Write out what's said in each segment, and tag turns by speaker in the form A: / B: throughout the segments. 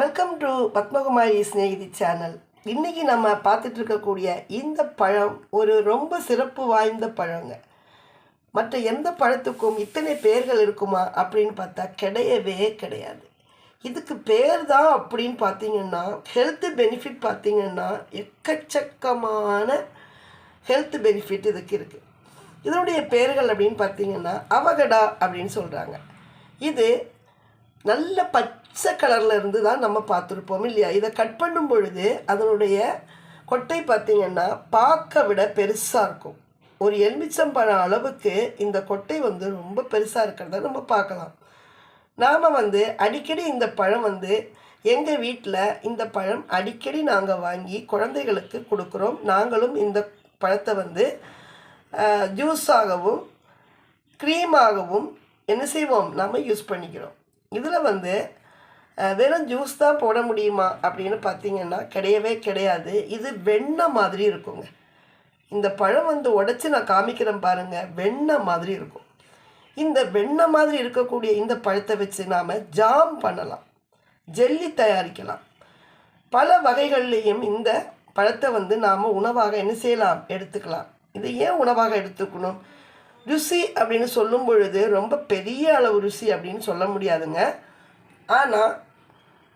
A: Welcome to Padmakumari Snehithi channel. இன்றைக்கி நம்ம பார்த்துட்டு இருக்கக்கூடிய இந்த பழம் ஒரு ரொம்ப சிறப்பு வாய்ந்த பழங்க. மற்ற எந்த பழத்துக்கும் இத்தனை பெயர்கள் இருக்குமா அப்படின்னு பார்த்தா கிடையவே கிடையாது. இதுக்கு பேர் தான் அப்படின்னு பார்த்தீங்கன்னா ஹெல்த் பெனிஃபிட் பார்த்திங்கன்னா எக்கச்சக்கமான ஹெல்த் பெனிஃபிட் இதுக்கு இருக்குது இதனுடைய பெயர்கள் அப்படின்னு பார்த்தீங்கன்னா அவகடா அப்படின்னு சொல்கிறாங்க இது நல்ல பச்சை கலரில் இருந்து தான் நம்ம பார்த்துருப்போம் இல்லையா? இதை கட் பண்ணும் பொழுது அதனுடைய கொட்டை பார்த்திங்கன்னா பார்க்க விட பெருசாக இருக்கும். ஒரு எலுமிச்சம்பழம் அளவுக்கு இந்த கொட்டை வந்து ரொம்ப பெருசாக இருக்கிறத நம்ம பார்க்கலாம். நாம் வந்து அடிக்கடி இந்த பழம் வந்து எங்கள் வீட்டில் இந்த பழம் அடிக்கடி நாங்கள் வாங்கி குழந்தைகளுக்கு கொடுக்குறோம். நாங்களும் இந்த பழத்தை வந்து ஜூஸாகவும் க்ரீமாகவும் என்ன செய்வோம்? நாம் யூஸ் பண்ணிக்கிறோம். இதில் வந்து வெறும் ஜூஸ் தான் போட முடியுமா அப்படின்னு பார்த்தீங்கன்னா கிடையவே கிடையாது. இது வெண்ணெய் மாதிரி இருக்குங்க. இந்த பழம் வந்து உடச்சி நான் காமிக்கிறேன் பாருங்கள் வெண்ணெய் மாதிரி இருக்கும். இந்த வெண்ணெய் மாதிரி இருக்கக்கூடிய இந்த பழத்தை வச்சு நாம் ஜாம் பண்ணலாம். ஜெல்லி தயாரிக்கலாம். பல வகைகள்லேயும் இந்த பழத்தை வந்து நாம் உணவாக என்ன செய்யலாம்? எடுத்துக்கலாம். இதை ஏன் உணவாக எடுத்துக்கணும்? ருசி அப்படின்னு சொல்லும் பொழுது ரொம்ப பெரிய அளவு ருசி அப்படின்னு சொல்ல முடியாதுங்க. ஆனால்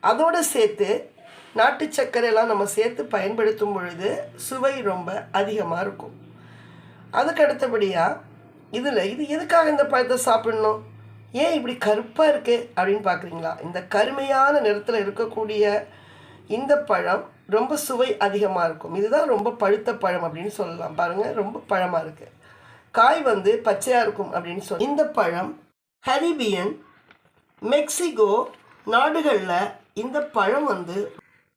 A: அதோடு சேர்த்து நாட்டு சர்க்கரையெல்லாம் நம்ம சேர்த்து பயன்படுத்தும் பொழுது சுவை ரொம்ப அதிகமாக இருக்கும். அதுக்கு அடுத்தபடியாக இதில் இது எதுக்காக இந்த பழத்தை சாப்பிடணும்? ஏன் இப்படி கருப்பாக இருக்குது அப்படின்னு பார்க்குறீங்களா இந்த கருமையான நிறத்தில் இருக்கக்கூடிய இந்த பழம் ரொம்ப சுவை அதிகமாக இருக்கும். இதுதான் ரொம்ப பழுத்த பழம் அப்படின்னு சொல்லலாம். பாருங்கள் ரொம்ப பழமாக இருக்குது காய் வந்து பச்சையாக இருக்கும் அப்படின்னு சொல்லி இந்த பழம் ஹரிபியன் மெக்சிகோ நாடுகளில் இந்த பழம் வந்து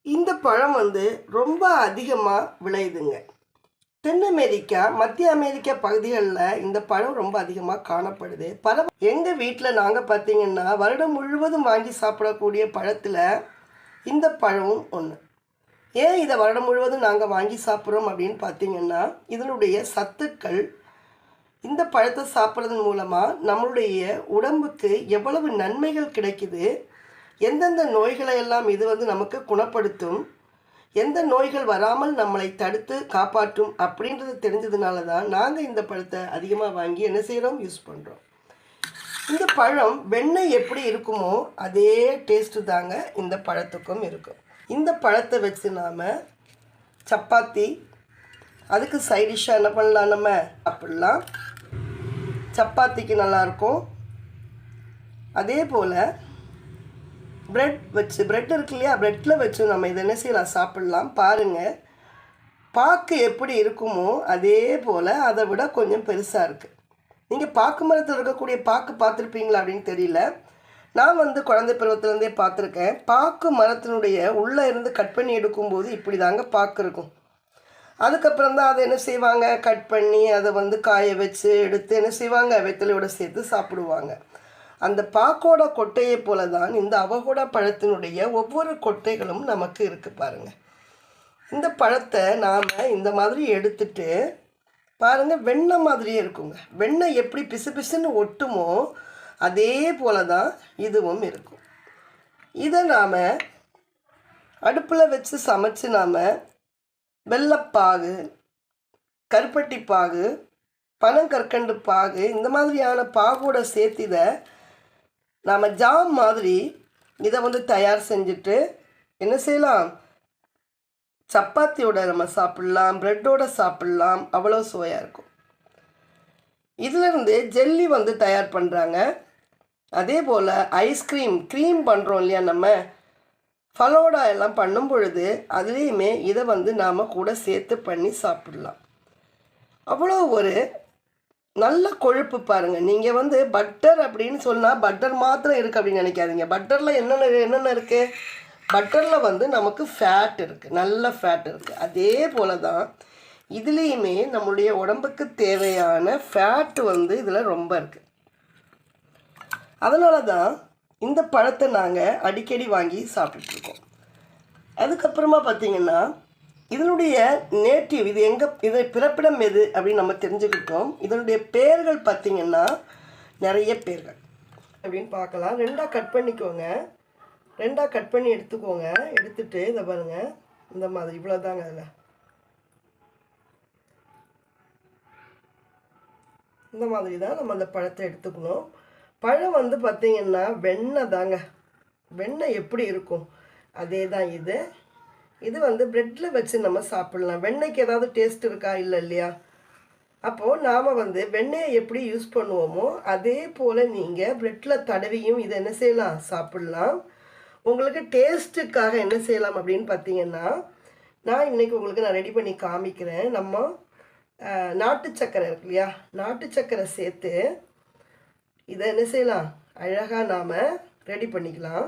A: இந்த பழம் வந்து ரொம்ப அதிகமாக விளையுதுங்க. தென் அமெரிக்கா மத்திய அமெரிக்கா பகுதிகளில் இந்த பழம் ரொம்ப அதிகமாக காணப்படுது. பல எங்கள் வீட்டில் நாங்கள் பார்த்தீங்கன்னா வருடம் முழுவதும் வாங்கி சாப்பிடக்கூடிய பழத்தில் இந்த பழமும் ஒன்று ஏன் இதை வருடம் முழுவதும் நாங்கள் வாங்கி சாப்பிட்றோம் அப்படின்னு பார்த்தீங்கன்னா இதனுடைய சத்துக்கள் இந்த பழத்தை சாப்பிட்றதன் மூலமாக நம்மளுடைய உடம்புக்கு எவ்வளவு நன்மைகள் கிடைக்குது எந்தெந்த நோய்களை எல்லாம் இது வந்து நமக்கு குணப்படுத்தும் எந்த நோய்கள் வராமல் நம்மளை தடுத்து காப்பாற்றும் அப்படின்றது தெரிஞ்சதுனால தான் நாங்கள் இந்த பழத்தை அதிகமாக வாங்கி என்ன செய்கிறோம் யூஸ் பண்ணுறோம் இந்த பழம் வெண்ணெய் எப்படி இருக்குமோ அதே டேஸ்ட்டு தாங்க இந்த பழத்துக்கும் இருக்கும். இந்த பழத்தை வச்சு நாம் சப்பாத்தி அதுக்கு சைடிஷாக என்ன பண்ணலாம் நம்ம? அப்படிலாம். சப்பாத்திக்கு நல்லாயிருக்கும் அதே போல் பிரெட் வச்சு பிரெட் இருக்கு இல்லையா? ப்ரெட்டில் வச்சு நம்ம இதை என்ன செய்யலாம்? சாப்பிட்லாம். பாருங்கள் பாக்கு எப்படி இருக்குமோ அதே போல் அதை விட கொஞ்சம் பெருசாக இருக்குது நீங்கள் பாக்கு மரத்தில் இருக்கக்கூடிய பாக்கு பார்த்துருப்பீங்களா அப்படின்னு தெரியல. நான் வந்து குழந்தை பருவத்துலேருந்தே பார்த்துருக்கேன். பாக்கு மரத்தினுடைய உள்ளே இருந்து கட் பண்ணி எடுக்கும்போது இப்படி தாங்க பாக்கு இருக்கும். அதுக்கப்புறம் தான் அதை என்ன செய்வாங்க? கட் பண்ணி அதை வந்து காய வச்சு எடுத்து என்ன செய்வாங்க? வெத்தலையோட சேர்த்து சாப்பிடுவாங்க. அந்த பாக்கோட கொட்டையை போல தான் இந்த அவகோடா பழத்தினுடைய ஒவ்வொரு கொட்டைகளும் நமக்கு இருக்குது பாருங்கள் இந்த பழத்தை நாம் இந்த மாதிரி எடுத்துட்டு பாருங்கள் வெண்ணெய் மாதிரியே இருக்குங்க. வெண்ணெய் எப்படி பிசு பிசுன்னு ஒட்டுமோ அதே போல தான் இதுவும் இருக்கும். இதை நாம் அடுப்பில் வச்சு சமைச்சு நாம் வெள்ளப்பாகு கருப்பட்டி பாகு பனங்கற்கண்டு பாகு இந்த மாதிரியான பாகோட சேர்த்து இதை நாம் ஜாம் மாதிரி இதை வந்து தயார் செஞ்சுட்டு என்ன செய்யலாம்? சப்பாத்தியோட நம்ம சாப்பிட்லாம் ப்ரெட்டோட சாப்பிட்லாம். அவ்வளோ சுவையாக இருக்கும். இதிலிருந்து ஜெல்லி வந்து தயார் பண்ணுறாங்க அதே போல் ஐஸ்கிரீம் க்ரீம் பண்ணுறோம் இல்லையா நம்ம? ஃபலோடா எல்லாம் பண்ணும் பொழுது அதுலேயுமே இதை வந்து நாம் கூட சேர்த்து பண்ணி சாப்பிடலாம். அவ்வளோ ஒரு நல்ல கொழுப்பு பாருங்கள் நீங்கள் வந்து பட்டர் அப்படின்னு சொன்னால் பட்டர் மாத்திரம் இருக்குது அப்படின்னு நினைக்காதீங்க. பட்டரில் என்னென்ன என்னென்ன இருக்குது பட்டரில் வந்து நமக்கு ஃபேட் இருக்குது நல்ல ஃபேட் இருக்குது அதே போல் தான் இதுலேயுமே நம்மளுடைய உடம்புக்கு தேவையான ஃபேட் வந்து இதில் ரொம்ப இருக்குது அதனால தான் இந்த பழத்தை நாங்கள் அடிக்கடி வாங்கி சாப்பிட்டுட்ருக்கோம் அதுக்கப்புறமா பார்த்தீங்கன்னா இதனுடைய நேட்டிவ் இது எங்கே இது பிறப்பிடம் எது அப்படின்னு நம்ம தெரிஞ்சுக்கிட்டோம். இதனுடைய பெயர்கள் பார்த்தீங்கன்னா நிறைய பேர்கள் அப்படின்னு பார்க்கலாம். ரெண்டாக கட் பண்ணிக்கோங்க. ரெண்டாக கட் பண்ணி எடுத்துக்கோங்க. எடுத்துட்டு இதை பாருங்கள் இந்த மாதிரி இவ்வளோதாங்க அதில். இந்த மாதிரி தான் நம்ம அந்த பழத்தை எடுத்துக்கணும். பழம் வந்து பார்த்திங்கன்னா வெண்ணெய் தாங்க. வெண்ணெய் எப்படி இருக்கும்? அதே தான் இது. இது வந்து ப்ரெட்டில் வச்சு நம்ம சாப்பிட்லாம். வெண்ணெய்க்கு ஏதாவது டேஸ்ட் இருக்கா? இல்லை இல்லையா? அப்போது நாம் வந்து வெண்ணெயை எப்படி யூஸ் பண்ணுவோமோ அதே போல் நீங்கள் ப்ரெட்டில் தடவியும் இதை என்ன செய்யலாம்? சாப்பிட்லாம். உங்களுக்கு டேஸ்ட்டுக்காக என்ன செய்யலாம் அப்படின்னு பார்த்தீங்கன்னா நான் இன்றைக்கி உங்களுக்கு நான் ரெடி பண்ணி காமிக்கிறேன். நம்ம நாட்டு சக்கரை இருக்கு இல்லையா? நாட்டு சக்கரை சேர்த்து இதை என்ன செய்யலாம்? அழகாக நாம் ரெடி பண்ணிக்கலாம்.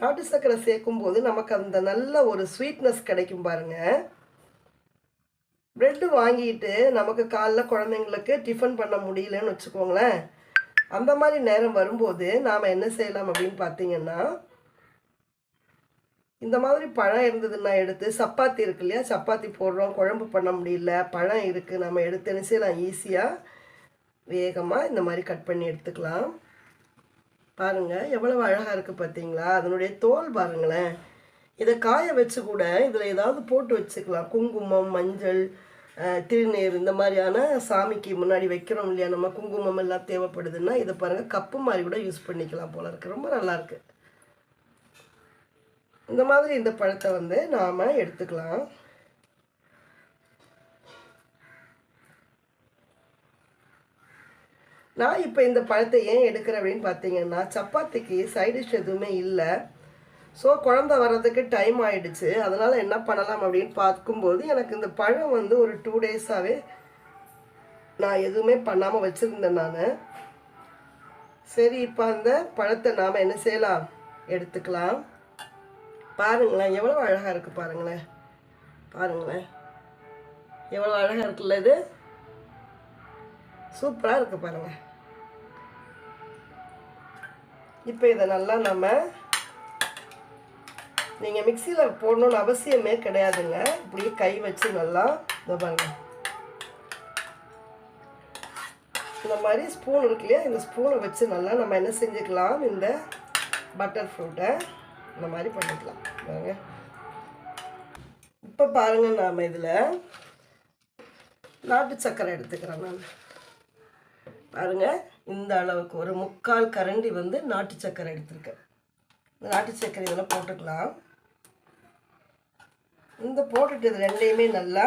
A: நாட்டு சர்க்கரை சேர்க்கும்போது நமக்கு அந்த நல்ல ஒரு ஸ்வீட்னஸ் கிடைக்கும் பாருங்கள் ப்ரெட்டு வாங்கிட்டு நமக்கு காலைல குழந்தைங்களுக்கு டிஃபன் பண்ண முடியலன்னு வச்சுக்கோங்களேன். அந்த மாதிரி நேரம் வரும்போது நாம் என்ன செய்யலாம் அப்படின்னு பார்த்தீங்கன்னா இந்த மாதிரி பழம் இருந்ததுன்னா எடுத்து சப்பாத்தி இருக்கு இல்லையா சப்பாத்தி போடுறோம் குழம்பு பண்ண முடியல பழம் இருக்குது நம்ம எடுத்து என்ன செய்யலாம் ஈஸியாக வேகமாக இந்த மாதிரி கட் பண்ணி எடுத்துக்கலாம். பாருங்கள் எவ்வளவு அழகாக இருக்குது பார்த்தீங்களா அதனுடைய தோல் பாருங்களேன். இதை காய வச்சு கூட இதில் ஏதாவது போட்டு வச்சுக்கலாம். குங்குமம் மஞ்சள் திருநீர் இந்த மாதிரியான சாமிக்கு முன்னாடி வைக்கிறோம் இல்லையா? நம்ம குங்குமம் எல்லாம் தேவைப்படுதுன்னா இதை பாருங்கள் கப்பு மாதிரி கூட யூஸ் பண்ணிக்கலாம் போல இருக்கு. ரொம்ப நல்லாயிருக்கு இந்த மாதிரி இந்த பழத்தை வந்து நாம் எடுத்துக்கலாம். நான் இப்போ இந்த பழத்தை ஏன் எடுக்கிறேன் அப்படின்னு பார்த்தீங்கன்னா சப்பாத்திக்கு சைடிஷ் டிஷ் எதுவுமே இல்லை. ஸோ குழந்த வர்றதுக்கு டைம் ஆகிடுச்சு அதனால் என்ன பண்ணலாம் அப்படின்னு பார்க்கும்போது எனக்கு இந்த பழம் வந்து ஒரு டூ டேஸாகவே நான் எதுவுமே பண்ணாமல் வச்சுருந்தேன் நான். சரி இப்போ அந்த பழத்தை நாம் என்ன செய்யலாம்? எடுத்துக்கலாம். பாருங்களேன் எவ்வளோ அழகாக இருக்குது பாருங்களேன். பாருங்களேன். எவ்வளோ அழகாக இருக்குல்ல இது? சூப்பராக இருக்குது பாருங்கள் இப்போ இதை நல்லா நம்ம நீங்கள் மிக்சியில் போடணுன்னு அவசியமே கிடையாதுங்க. இப்படியே கை வச்சு நல்லா இதை பாருங்க. இந்த மாதிரி ஸ்பூன் இருக்கு இல்லையா? இந்த ஸ்பூனை வச்சு நல்லா நம்ம என்ன செஞ்சுக்கலாம்? இந்த பட்டர் ஃப்ரூட்டை இந்த மாதிரி பண்ணிக்கலாம். பாருங்க. இப்போ பாருங்கள் நாம் இதில் நாட்டு சர்க்கரை எடுத்துக்கிறேன் நான். பாருங்கள் இந்த அளவுக்கு ஒரு முக்கால் கரண்டி வந்து நாட்டு சர்க்கரை எடுத்திருக்கேன். நாட்டு சர்க்கரை இதெல்லாம் போட்டுக்கலாம். இந்த போட்டுட்டு இது ரெண்டையுமே நல்லா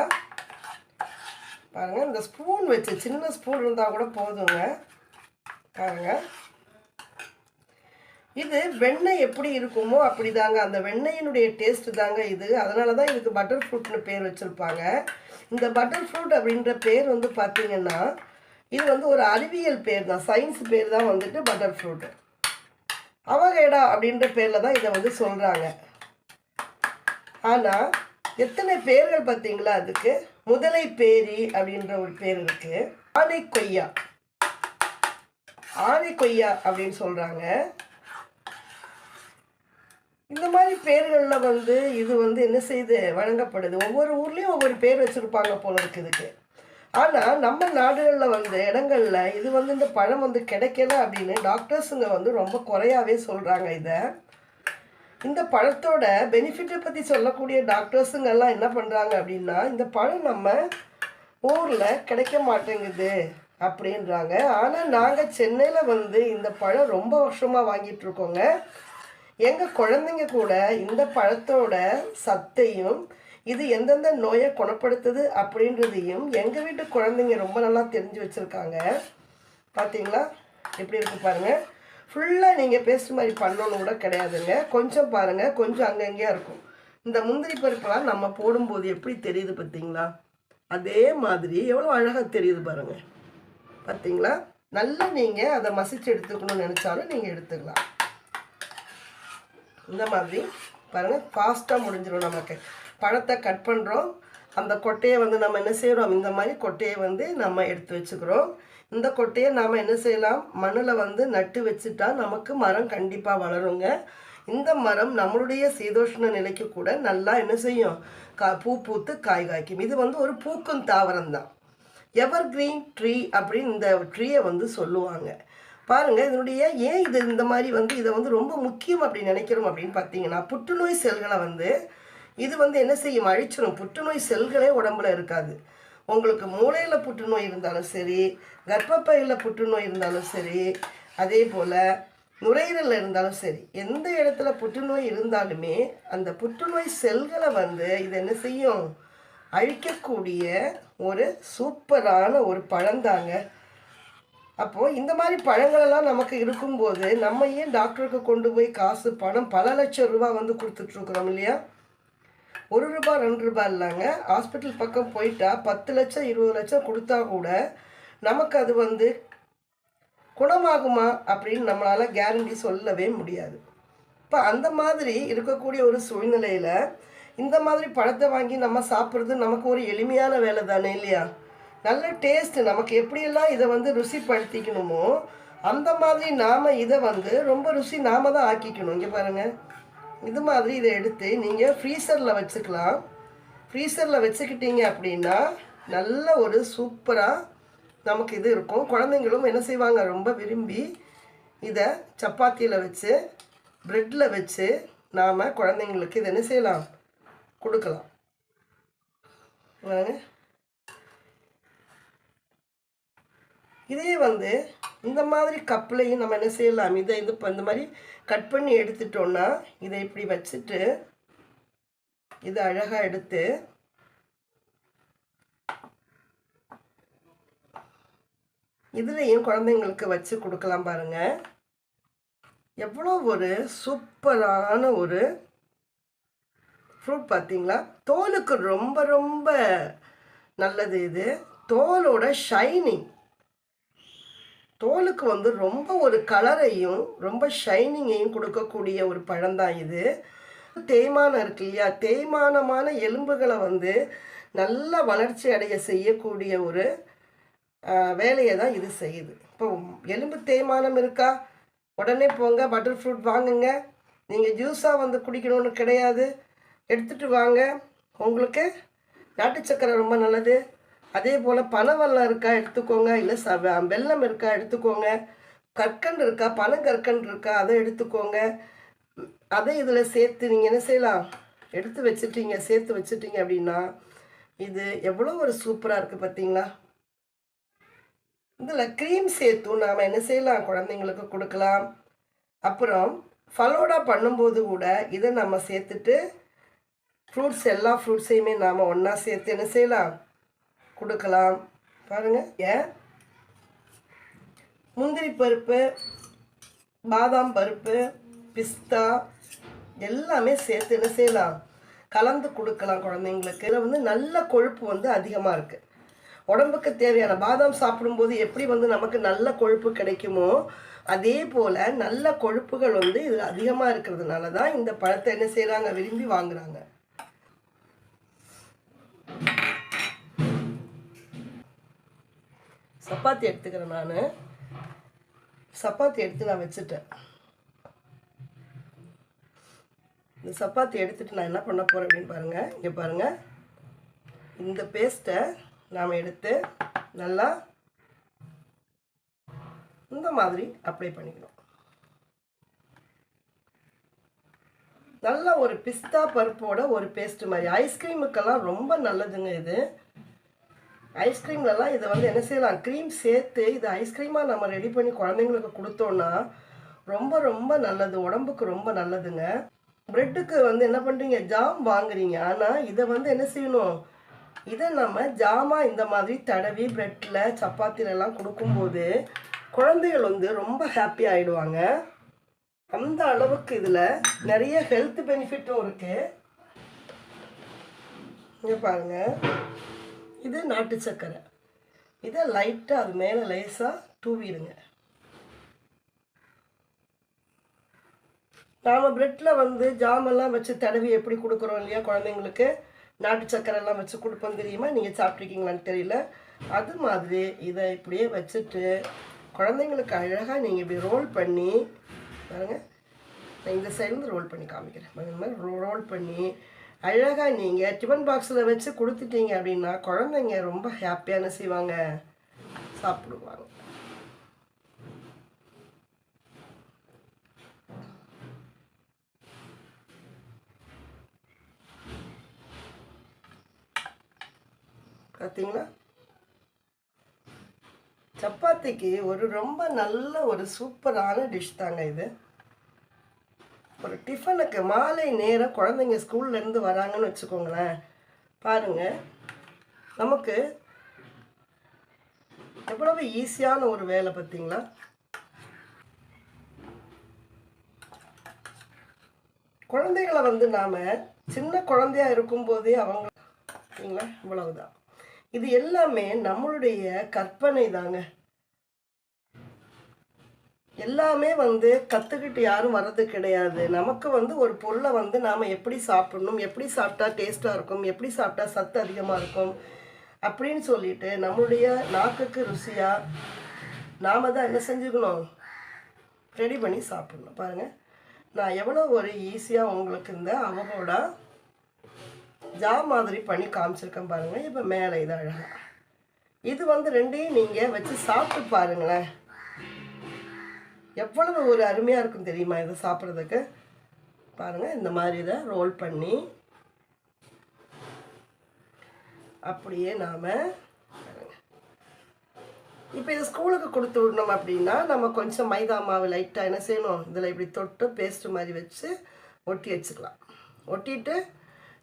A: பாருங்கள் இந்த ஸ்பூன் வச்சு சின்ன ஸ்பூன் இருந்தால் கூட போதுங்க. பாருங்கள் இது வெண்ணெய் எப்படி இருக்குமோ அப்படி தாங்க அந்த வெண்ணெயினுடைய டேஸ்ட்டு தாங்க இது. அதனால தான் இதுக்கு பட்டர் ஃப்ரூட்னு பேர் வச்சுருப்பாங்க. இந்த பட்டர் ஃப்ரூட் அப்படின்ற பேர் வந்து பார்த்திங்கன்னா இது வந்து ஒரு அறிவியல் பேர் தான் சயின்ஸ் பேர் தான் வந்துட்டு பட்டர் ஃப்ரூட்டு அவகேடா அப்படின்ற பேரில் தான் இதை வந்து சொல்கிறாங்க ஆனால் எத்தனை பேர்கள் பார்த்தீங்களா அதுக்கு? முதலை பேரி அப்படின்ற ஒரு பேர் இருக்கு. ஆனை கொய்யா ஆனை கொய்யா அப்படின்னு சொல்கிறாங்க இந்த மாதிரி பேர்களில் வந்து இது வந்து என்ன செய்யுது வழங்கப்படுது? ஒவ்வொரு ஊர்லேயும் ஒவ்வொரு பேர் வச்சுருப்பாங்க போல இருக்குது இதுக்கு. ஆனால் நம்ம நாடுகளில் வந்து இடங்களில் இது வந்து இந்த பழம் வந்து கிடைக்கல அப்படின்னு டாக்டர்ஸுங்க வந்து ரொம்ப குறையாவே சொல்கிறாங்க இதை. இந்த பழத்தோட பெனிஃபிட்டை பற்றி சொல்லக்கூடிய டாக்டர்ஸுங்கெல்லாம் என்ன பண்ணுறாங்க அப்படின்னா இந்த பழம் நம்ம ஊரில் கிடைக்க மாட்டேங்குது அப்படின்றாங்க. ஆனால் நாங்கள் சென்னையில் வந்து இந்த பழம் ரொம்ப வருஷமாக வாங்கிட்டுருக்கோங்க எங்கள் குழந்தைங்க கூட இந்த பழத்தோட சத்தையும் இது எந்தெந்த நோயை குணப்படுத்துது அப்படின்றதையும் எங்கள் வீட்டு குழந்தைங்க ரொம்ப நல்லா தெரிஞ்சு வச்சுருக்காங்க. பார்த்தீங்களா எப்படி இருக்கு பாருங்கள் ஃபுல்லாக நீங்கள் பேஸ்ட் மாதிரி பண்ணணும்னு கூட கிடையாதுங்க. கொஞ்சம் பாருங்கள் கொஞ்சம் அங்கங்கேயா இருக்கும். இந்த முந்திரி பருப்பெல்லாம் நம்ம போடும்போது எப்படி தெரியுது பார்த்தீங்களா அதே மாதிரி எவ்வளோ அழகாக தெரியுது பாருங்கள் பார்த்தீங்களா நல்லா நீங்கள் அதை மசித்து எடுத்துக்கணும்னு நினச்சாலும் நீங்கள் எடுத்துக்கலாம். இந்த மாதிரி பாருங்கள் ஃபாஸ்ட்டாக முடிஞ்சிடும் நமக்கு. பழத்தை கட் பண்ணுறோம் அந்த கொட்டையை வந்து நம்ம என்ன செய்கிறோம் இந்த மாதிரி கொட்டையை வந்து நம்ம எடுத்து வச்சுக்கிறோம். இந்த கொட்டையை நாம் என்ன செய்யலாம்? மண்ணில் வந்து நட்டு வச்சுட்டா நமக்கு மரம் கண்டிப்பாக வளருங்க. இந்த மரம் நம்மளுடைய சீதோஷ்ண நிலைக்கு கூட நல்லா என்ன செய்யும்? கா பூ பூத்து காய் காய்க்கும். இது வந்து ஒரு பூக்கும் தாவரம் தான். எவர் கிரீன் ட்ரீ அப்படின்னு இந்த ட்ரீயை வந்து சொல்லுவாங்க. பாருங்கள் இதனுடைய ஏன் இது இந்த மாதிரி வந்து இதை வந்து ரொம்ப முக்கியம் அப்படின்னு நினைக்கிறோம் அப்படின்னு பார்த்தீங்கன்னா புற்றுநோய் செல்களை வந்து இது வந்து என்ன செய்யும்? அழிச்சிடும் புற்றுநோய் செல்களே உடம்புல இருக்காது. உங்களுக்கு மூளையில் புற்றுநோய் இருந்தாலும் சரி கர்ப்பப்பையில் புற்றுநோய் இருந்தாலும் சரி அதே போல் நுரையீரலில் இருந்தாலும் சரி எந்த இடத்துல புற்றுநோய் இருந்தாலுமே அந்த புற்றுநோய் செல்களை வந்து இது என்ன செய்யும்? அழிக்கக்கூடிய ஒரு சூப்பரான ஒரு பழந்தாங்க அப்போது இந்த மாதிரி பழங்களெல்லாம் நமக்கு இருக்கும்போது நம்ம ஏன் டாக்டருக்கு கொண்டு போய் காசு பணம் பல லட்சம் ரூபா வந்து கொடுத்துட்ருக்குறோம் இல்லையா? ஒரு ரூபா ரெண்டு ரூபா இல்லைங்க. ஹாஸ்பிட்டல் பக்கம் போயிட்டா பத்து லட்சம் இருபது லட்சம் கொடுத்தா கூட நமக்கு அது வந்து குணமாகுமா அப்படின்னு நம்மளால் கேரண்டி சொல்லவே முடியாது. இப்போ அந்த மாதிரி இருக்கக்கூடிய ஒரு சூழ்நிலையில் இந்த மாதிரி பழத்தை வாங்கி நம்ம சாப்பிட்றது நமக்கு ஒரு எளிமையான வேலை தானே இல்லையா? நல்ல டேஸ்ட்டு நமக்கு எப்படியெல்லாம் இதை வந்து ருசிப்படுத்திக்கணுமோ அந்த மாதிரி நாம் இதை வந்து ரொம்ப ருசி நாம தான் ஆக்கிக்கணும். இங்கே பாருங்கள் இது மாதிரி இதை எடுத்து நீங்கள் ஃப்ரீசரில் வச்சுக்கலாம். ஃப்ரீசரில் வச்சுக்கிட்டீங்க அப்படின்னா நல்ல ஒரு சூப்பராக நமக்கு இது இருக்கும். குழந்தைங்களும் என்ன செய்வாங்க? ரொம்ப விரும்பி இதை சப்பாத்தியில் வச்சு ப்ரெட்டில் வச்சு நாம் குழந்தைங்களுக்கு இதை என்ன செய்யலாம்? கொடுக்கலாம். இதே வந்து இந்த மாதிரி கப்லையும் நம்ம என்ன செய்யலாம்? இதை இது இப்போ இந்த மாதிரி கட் பண்ணி எடுத்துட்டோன்னா இதை இப்படி வச்சுட்டு இதை அழகாக எடுத்து இதுலேயும் குழந்தைங்களுக்கு வச்சு கொடுக்கலாம் பாருங்க. எவ்வளோ ஒரு சூப்பரான ஒரு ஃப்ரூட் பார்த்தீங்களா? தோலுக்கு ரொம்ப ரொம்ப நல்லது இது. தோலோட ஷைனிங். தோலுக்கு வந்து ரொம்ப ஒரு கலரையும் ரொம்ப ஷைனிங்கையும் கொடுக்கக்கூடிய ஒரு பழம்தான் இது. தேய்மானம் இருக்கு இல்லையா? தேய்மானமான எலும்புகளை வந்து நல்ல வளர்ச்சி அடைய செய்யக்கூடிய ஒரு வேலையை தான் இது செய்யுது. இப்போ எலும்பு தேய்மானம் இருக்கா? உடனே போங்க பட்டர் ஃப்ரூட் வாங்குங்க. நீங்கள் ஜூஸாக வந்து குடிக்கணும்னு கிடையாது. எடுத்துகிட்டு வாங்க. உங்களுக்கு நாட்டு சக்கரை ரொம்ப நல்லது. அதே போல் பனவெல்லம் இருக்கா எடுத்துக்கோங்க இல்லை ச வெ- வெல்லம் இருக்கா எடுத்துக்கோங்க கற்கண்டு இருக்கா பனங்கற்கண்டு இருக்கா அதை எடுத்துக்கோங்க. அதை இதில் சேர்த்து நீங்கள் என்ன செய்யலாம்? எடுத்து வச்சுட்டீங்க சேர்த்து வச்சுட்டீங்க அப்படின்னா இது எவ்வளோ ஒரு சூப்பராக இருக்குது பார்த்தீங்களா இதில் க்ரீம் சேர்த்தும் நாம் என்ன செய்யலாம்? குழந்தைங்களுக்கு கொடுக்கலாம். அப்புறம் ஃபலோடா பண்ணும்போது கூட இதை நம்ம சேர்த்துட்டு ஃப்ரூட்ஸ் எல்லா ஃப்ரூட்ஸையுமே நாம் ஒன்றா சேர்த்து என்ன செய்யலாம்? கொடுக்கலாம். பாருங்கள் ஏன் முந்திரி பருப்பு பாதாம் பருப்பு பிஸ்தா எல்லாமே சேர்த்து என்ன செய்யலாம்? கலந்து கொடுக்கலாம் குழந்தைங்களுக்கு. இதில் வந்து நல்ல கொழுப்பு வந்து அதிகமாக இருக்குது உடம்புக்கு தேவையான பாதாம் சாப்பிடும்போது எப்படி வந்து நமக்கு நல்ல கொழுப்பு கிடைக்குமோ அதே போல் நல்ல கொழுப்புகள் வந்து இதில் அதிகமாக இருக்கிறதுனால தான் இந்த பழத்தை என்ன செய்கிறாங்க விரும்பி வாங்குகிறாங்க சப்பாத்தி எடுத்துக்கிறேன் நான். சப்பாத்தி எடுத்து நான் வச்சுட்டேன். இந்த சப்பாத்தி எடுத்துட்டு நான் என்ன பண்ண போகிறேன் அப்படின்னு பாருங்கள் இங்கே பாருங்கள் இந்த பேஸ்ட்டை நாம் எடுத்து நல்லா இந்த மாதிரி அப்ளை பண்ணிக்கணும். நல்லா ஒரு பிஸ்தா பருப்போட ஒரு பேஸ்ட் மாதிரி. ஐஸ்கிரீமுக்கெல்லாம் ரொம்ப நல்லதுங்க இது. ஐஸ்கிரீம்லலாம் இதை வந்து என்ன செய்யலாம்? க்ரீம் சேர்த்து இதை ஐஸ்கிரீமாக நம்ம ரெடி பண்ணி குழந்தைங்களுக்கு கொடுத்தோன்னா ரொம்ப ரொம்ப நல்லது. உடம்புக்கு ரொம்ப நல்லதுங்க. ப்ரெட்டுக்கு வந்து என்ன பண்ணுறீங்க ஜாம் வாங்குறீங்க. ஆனால் இதை வந்து என்ன செய்யணும்? இதை நம்ம ஜாமா இந்த மாதிரி தடவி ப்ரெட்டில் சப்பாத்திலலாம் கொடுக்கும்போது குழந்தைகள் வந்து ரொம்ப ஹாப்பி ஆகிடுவாங்க அந்த அளவுக்கு இதில் நிறைய ஹெல்த் பெனிஃபிட்டும் இருக்குது இங்கே பாருங்கள் இது நாட்டு சர்க்கரை இதை லைட்டாக அது மேலே லேசாக தூவிடுங்க. நாம் ப்ரெட்டில் வந்து ஜாமெல்லாம் வச்சு தடவி எப்படி கொடுக்குறோம் இல்லையா குழந்தைங்களுக்கு? நாட்டு சர்க்கரை வச்சு கொடுப்போம் தெரியுமா? நீங்கள் சாப்பிட்ருக்கீங்களான்னு தெரியல. அது மாதிரி இதை இப்படியே வச்சுட்டு குழந்தைங்களுக்கு அழகாக நீங்கள் இப்படி ரோல் பண்ணி பாருங்கள் நான் இந்த சைட்லேருந்து ரோல் பண்ணி காமிக்கிறேன். இந்த மாதிரி ரோல் பண்ணி அழகாக நீங்கள் டிஃபன் பாக்ஸில் வச்சு கொடுத்துட்டீங்க அப்படின்னா குழந்தைங்க ரொம்ப ஹாப்பியான செய்வாங்க. சாப்பிடுவாங்க. பார்த்தீங்களா சப்பாத்திக்கு ஒரு ரொம்ப நல்ல ஒரு சூப்பரான டிஷ் தாங்க இது. ஒரு டிஃபனுக்கு மாலை நேரம் குழந்தைங்க ஸ்கூல்லேருந்து வராங்கன்னு வச்சுக்கோங்களேன். பாருங்கள் நமக்கு எவ்வளவு ஈஸியான ஒரு வேலை பார்த்தீங்களா? குழந்தைகளை வந்து நாம் சின்ன குழந்தையா இருக்கும்போதே அவங்க பார்த்தீங்களா இவ்வளவுதான். இது எல்லாமே நம்மளுடைய கற்பனை தாங்க. எல்லாமே வந்து கற்றுக்கிட்டு யாரும் வர்றது கிடையாது. நமக்கு வந்து ஒரு பொருளை வந்து நாம் எப்படி சாப்பிடணும் எப்படி சாப்பிட்டா டேஸ்ட்டாக இருக்கும் எப்படி சாப்பிட்டா சத்து அதிகமாக இருக்கும் அப்படின்னு சொல்லிட்டு நம்மளுடைய நாக்குக்கு ருசியாக நாம் தான் என்ன செஞ்சுக்கணும்? ரெடி பண்ணி சாப்பிடணும். பாருங்கள் நான் எவ்வளோ ஒரு ஈஸியாக உங்களுக்கு இந்த அவகோடா ஜா மாதிரி பண்ணி காமிச்சிருக்கேன் பாருங்கள் இப்போ மேலே இது இது வந்து ரெண்டையும் நீங்கள் வச்சு சாப்பிட்டு பாருங்களேன். எவ்வளவு ஒரு அருமையாக இருக்கும் தெரியுமா இதை சாப்பிட்றதுக்கு? பாருங்கள் இந்த மாதிரி இதை ரோல் பண்ணி அப்படியே நாம் இப்போ இதை ஸ்கூலுக்கு கொடுத்து விடணும் அப்படின்னா நம்ம கொஞ்சம் மைதா மாவு லைட்டாக என்ன செய்யணும்? இதில் இப்படி தொட்டு பேஸ்ட்டு மாதிரி வச்சு ஒட்டி வச்சுக்கலாம். ஒட்டிட்டு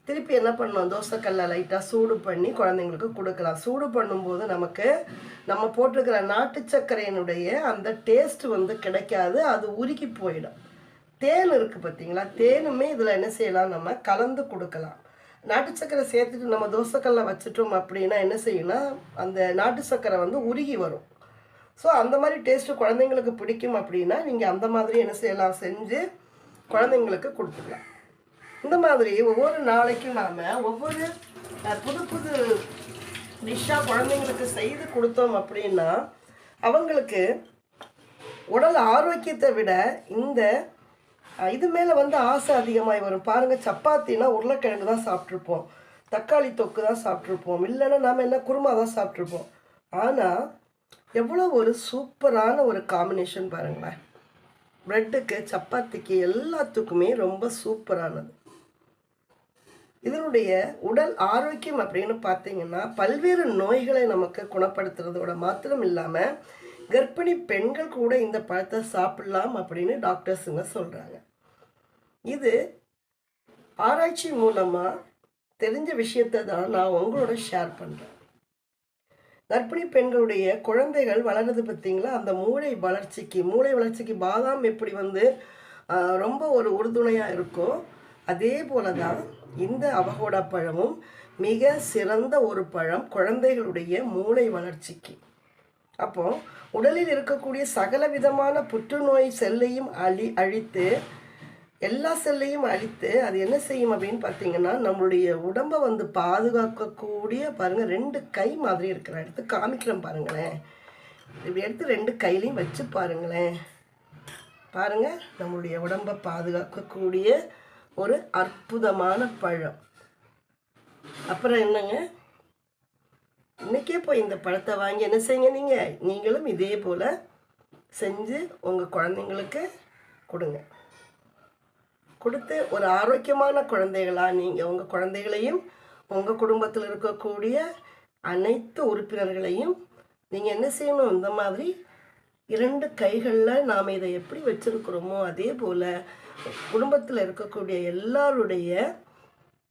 A: திருப்பி என்ன பண்ணணும் தோசைக்கல்லை லைட்டாக சூடு பண்ணி குழந்தைங்களுக்கு கொடுக்கலாம். சூடு பண்ணும்போது நமக்கு நம்ம போட்டிருக்கிற நாட்டு சர்க்கரையினுடைய அந்த டேஸ்ட் வந்து கிடைக்காது அது உருகி போயிடும். தேன் இருக்குது பார்த்தீங்களா தேனுமே இதில் என்ன செய்யலாம்? நம்ம கலந்து கொடுக்கலாம். நாட்டு சர்க்கரை சேர்த்துட்டு நம்ம தோசைக்கல்ல வச்சுட்டோம் அப்படின்னா என்ன செய்யணும்னா அந்த நாட்டு சர்க்கரை வந்து உருகி வரும். ஸோ அந்த மாதிரி டேஸ்ட்டு குழந்தைங்களுக்கு பிடிக்கும் அப்படின்னா நீங்கள் அந்த மாதிரி என்ன செய்யலாம்? செஞ்சு குழந்தைங்களுக்கு கொடுத்துக்கலாம். இந்த மாதிரி ஒவ்வொரு நாளைக்கும் நாம் ஒவ்வொரு புது புது டிஷ்ஷாக குழந்தைங்களுக்கு செய்து கொடுத்தோம் அப்படின்னா அவங்களுக்கு உடல் ஆரோக்கியத்தை விட இந்த இது மேலே வந்து ஆசை அதிகமாகி வரும். பாருங்கள் சப்பாத்தினா உருளைக்கிழங்கு தான் சாப்பிட்ருப்போம் தக்காளி தொக்கு தான் சாப்பிட்ருப்போம் இல்லைன்னா நாம் என்ன குருமா தான் சாப்பிட்ருப்போம் ஆனால் எவ்வளோ ஒரு சூப்பரான ஒரு காம்பினேஷன் பாருங்களேன். ப்ரெட்டுக்கு சப்பாத்திக்கு எல்லாத்துக்குமே ரொம்ப சூப்பரானது. இதனுடைய உடல் ஆரோக்கியம் அப்படின்னு பார்த்தீங்கன்னா பல்வேறு நோய்களை நமக்கு குணப்படுத்துறதோட மாத்திரம் இல்லாமல் கர்ப்பிணி பெண்கள் கூட இந்த பழத்தை சாப்பிடலாம் அப்படின்னு டாக்டர்ஸுங்க சொல்கிறாங்க இது ஆராய்ச்சி மூலமாக தெரிஞ்ச விஷயத்தை தான் நான் உங்களோட ஷேர் பண்ணுறேன் கர்ப்பிணி பெண்களுடைய குழந்தைகள் வளருது பார்த்திங்களா? அந்த மூளை வளர்ச்சிக்கு மூளை வளர்ச்சிக்கு பாதாம் எப்படி வந்து ரொம்ப ஒரு உறுதுணையாக இருக்கோ அதே போல தான் இந்த அவகோடா பழமும் மிக சிறந்த ஒரு பழம் குழந்தைகளுடைய மூளை வளர்ச்சிக்கு. அப்போ உடலில் இருக்கக்கூடிய சகல விதமான புற்றுநோய் செல்லையும் அழி அழித்து எல்லா செல்லையும் அழித்து அது என்ன செய்யும் அப்படின்னு பார்த்தீங்கன்னா நம்மளுடைய உடம்பை வந்து பாதுகாக்கக்கூடிய பாருங்கள் ரெண்டு கை மாதிரி இருக்கிற எடுத்து காமிக்கிறேன் பாருங்களேன். இப்படி எடுத்து ரெண்டு கையிலையும் வச்சு பாருங்களேன். பாருங்க நம்மளுடைய உடம்பை பாதுகாக்கக்கூடிய ஒரு அற்புதமான பழம். அப்புறம் என்னங்க? இன்னைக்கே போய் இந்த பழத்தை வாங்கி என்ன செய்யுங்க நீங்கள் நீங்களும் இதே போல் செஞ்சு உங்கள் குழந்தைங்களுக்கு கொடுங்க. கொடுத்து ஒரு ஆரோக்கியமான குழந்தைகளாக நீங்கள் உங்கள் குழந்தைகளையும் உங்கள் குடும்பத்தில் இருக்கக்கூடிய அனைத்து உறுப்பினர்களையும் நீங்கள் என்ன செய்யணும்? இந்த மாதிரி இரண்டு கைகளில் நாம் இதை எப்படி வச்சுருக்கிறோமோ அதே போல் குடும்பத்தில் இருக்கக்கூடிய எல்லாருடைய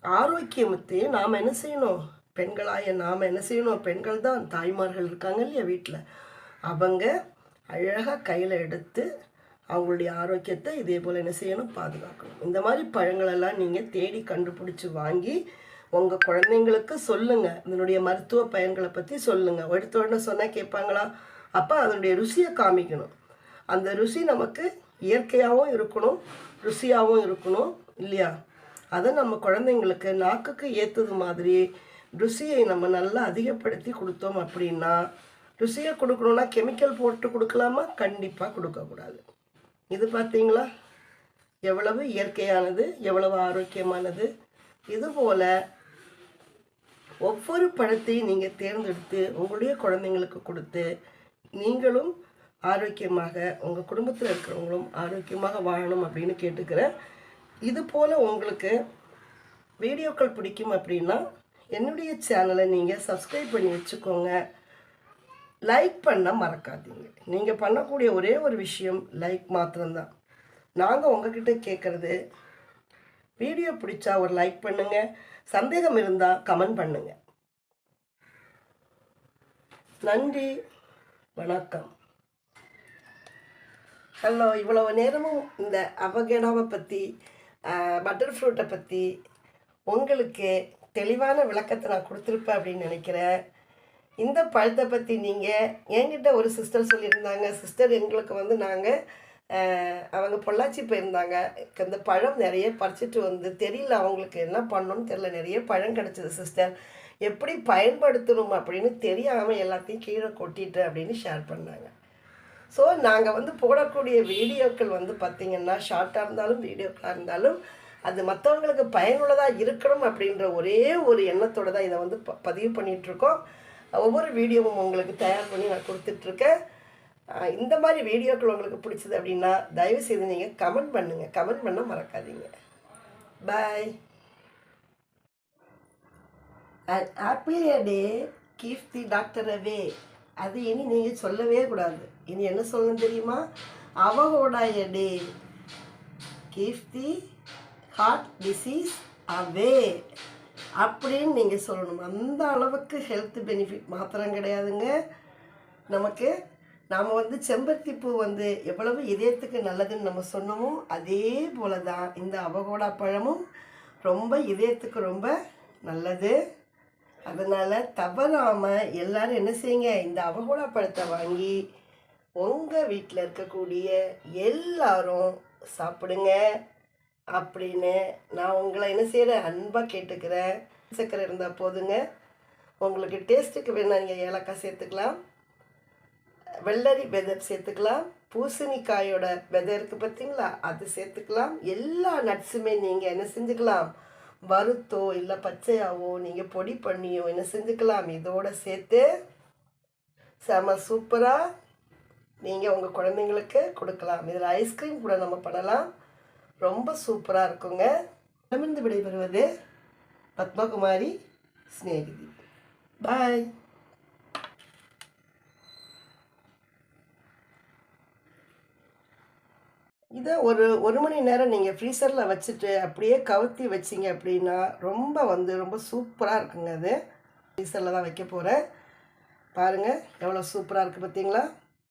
A: ஆரோக்கியத்தையும் நாம் என்ன செய்யணும்? பெண்களாய நாம் என்ன செய்யணும்? பெண்கள் தான் தாய்மார்கள் இருக்காங்க இல்லையா வீட்டில் அவங்க அழகாக கையில் எடுத்து அவங்களுடைய ஆரோக்கியத்தை இதே போல் என்ன செய்யணும்? பாதுகாக்கணும். இந்த மாதிரி பழங்களெல்லாம் நீங்கள் தேடி கண்டுபிடிச்சி வாங்கி உங்கள் குழந்தைங்களுக்கு சொல்லுங்கள் இதனுடைய மருத்துவ பயன்களை பற்றி சொல்லுங்கள் எடுத்த உடனே சொன்னால் கேட்பாங்களா? அப்போ அதனுடைய ருசியை காமிக்கணும். அந்த ருசி நமக்கு இயற்கையாகவும் இருக்கணும் ருசியாகவும் இருக்கணும் இல்லையா? அதை நம்ம குழந்தைங்களுக்கு நாக்குக்கு ஏற்றது மாதிரி ருசியை நம்ம நல்லா அதிகப்படுத்தி கொடுத்தோம் அப்படின்னா ருசியை கொடுக்கணுன்னா கெமிக்கல் போட்டு கொடுக்கலாமா? கண்டிப்பாக கொடுக்கக்கூடாது. இது பார்த்தீங்களா எவ்வளவு இயற்கையானது எவ்வளவு ஆரோக்கியமானது? இதுபோல் ஒவ்வொரு பழத்தையும் நீங்கள் தேர்ந்தெடுத்து உங்களுடைய குழந்தைங்களுக்கு கொடுத்து நீங்களும் ஆரோக்கியமாக உங்கள் குடும்பத்தில் இருக்கிறவங்களும் ஆரோக்கியமாக வாழணும் அப்படின்னு கேட்டுக்கிறேன். இது போல் உங்களுக்கு வீடியோக்கள் பிடிக்கும் அப்படின்னா என்னுடைய சேனலை நீங்கள் சப்ஸ்கிரைப் பண்ணி வச்சுக்கோங்க. லைக் பண்ண மறக்காதீங்க. நீங்கள் பண்ணக்கூடிய ஒரே ஒரு விஷயம் லைக் மாத்திரம்தான். நாங்கள் உங்ககிட்ட கேட்குறது வீடியோ பிடிச்சா ஒரு லைக் பண்ணுங்க. சந்தேகம் இருந்தால் கமெண்ட் பண்ணுங்க. நன்றி. வணக்கம். ஹலோ இவ்வளவு நேரமும் இந்த அவகேடாவை பற்றி பட்டர் ஃப்ரூட்டை பற்றி உங்களுக்கு தெளிவான விளக்கத்தை நான் கொடுத்துருப்பேன் அப்படின்னு நினைக்கிறேன். இந்த பழத்தை பற்றி நீங்கள் என்கிட்ட ஒரு சிஸ்டர் சொல்லியிருந்தாங்க. சிஸ்டர் எங்களுக்கு வந்து நாங்கள் அவங்க பொள்ளாச்சி போயிருந்தாங்க. இந்த பழம் நிறைய பறிச்சிட்டு வந்து தெரியல அவங்களுக்கு என்ன பண்ணணும்னு தெரியல. நிறைய பழம் கிடச்சிது சிஸ்டர் எப்படி பயன்படுத்தணும் அப்படின்னு தெரியாமல் எல்லாத்தையும் கீழே கொட்டிட்டு அப்படின்னு ஷேர் பண்ணாங்க. ஸோ நாங்கள் வந்து போடக்கூடிய வீடியோக்கள் வந்து பார்த்திங்கன்னா ஷார்ட்டாக இருந்தாலும் வீடியோக்களாக இருந்தாலும் அது மற்றவங்களுக்கு பயனுள்ளதாக இருக்கணும் அப்படின்ற ஒரே ஒரு எண்ணத்தோடு தான் இதை வந்து ப பதிவு பண்ணிகிட்ருக்கோம் ஒவ்வொரு வீடியோவும் உங்களுக்கு தயார் பண்ணி நான் கொடுத்துட்ருக்கேன் இந்த மாதிரி வீடியோக்கள் உங்களுக்கு பிடிச்சது அப்படின்னா தயவு செய்து நீங்கள் கமெண்ட் பண்ணுங்கள் கமெண்ட் பண்ண மறக்காதீங்க. பாய் ஆப்பிள் டே கீஃப்தி டாக்டர் அவே அது இனி நீங்கள் சொல்லவே கூடாது. இனி என்ன சொல்லணும் தெரியுமா? Avocado a day. Keep the heart disease away அப்படின்னு நீங்கள் சொல்லணும். அந்த அளவுக்கு ஹெல்த் பெனிஃபிட் மாத்திரம் கிடையாதுங்க. நமக்கு நாம் வந்து செம்பருத்தி பூ வந்து எவ்வளவு இதயத்துக்கு நல்லதுன்னு நம்ம சொன்னோமோ அதே போல தான் இந்த அவகோடா பழமும் ரொம்ப இதயத்துக்கு ரொம்ப நல்லது. அதனால் தவறாமல் எல்லோரும் என்ன செய்யுங்க? இந்த அவகோடா பழத்தை வாங்கி உங்கள் வீட்டில் இருக்கக்கூடிய எல்லாரும் சாப்பிடுங்க அப்படின்னு நான் உங்களை என்ன செய்கிறேன் அன்பாக கேட்டுக்கிறேன். சர்க்கரை இருந்தால் போதுங்க. உங்களுக்கு டேஸ்ட்டுக்கு வேணால் நீங்கள் ஏலக்காய் சேர்த்துக்கலாம். வெள்ளரி விதை சேர்த்துக்கலாம். பூசணிக்காயோட விதை இருக்குது பார்த்தீங்களா அது சேர்த்துக்கலாம். எல்லா நட்ஸுமே நீங்கள் என்ன செஞ்சுக்கலாம் வறுத்தோ இல்லை பச்சையாவோ நீங்கள் பொடி பண்ணியோ என்ன செஞ்சுக்கலாம் இதோட சேர்த்து செம சூப்பராக நீங்கள் உங்கள் குழந்தைங்களுக்கு கொடுக்கலாம். இதில் ஐஸ்கிரீம் கூட நம்ம பண்ணலாம். ரொம்ப சூப்பராக இருக்குங்க. இடமிருந்து விடைபெறுவது பத்மகுமாரி ஸ்நேகிதி பாய் இதை ஒரு ஒரு மணி நேரம் நீங்கள் ஃப்ரீசரில் வச்சுட்டு அப்படியே கவுத்தி வச்சிங்க அப்படின்னா ரொம்ப வந்து ரொம்ப சூப்பராக இருக்குங்க அது. ஃப்ரீசரில் தான் வைக்க போகிறேன் பாருங்கள் எவ்வளோ சூப்பராக இருக்குது பார்த்தீங்களா?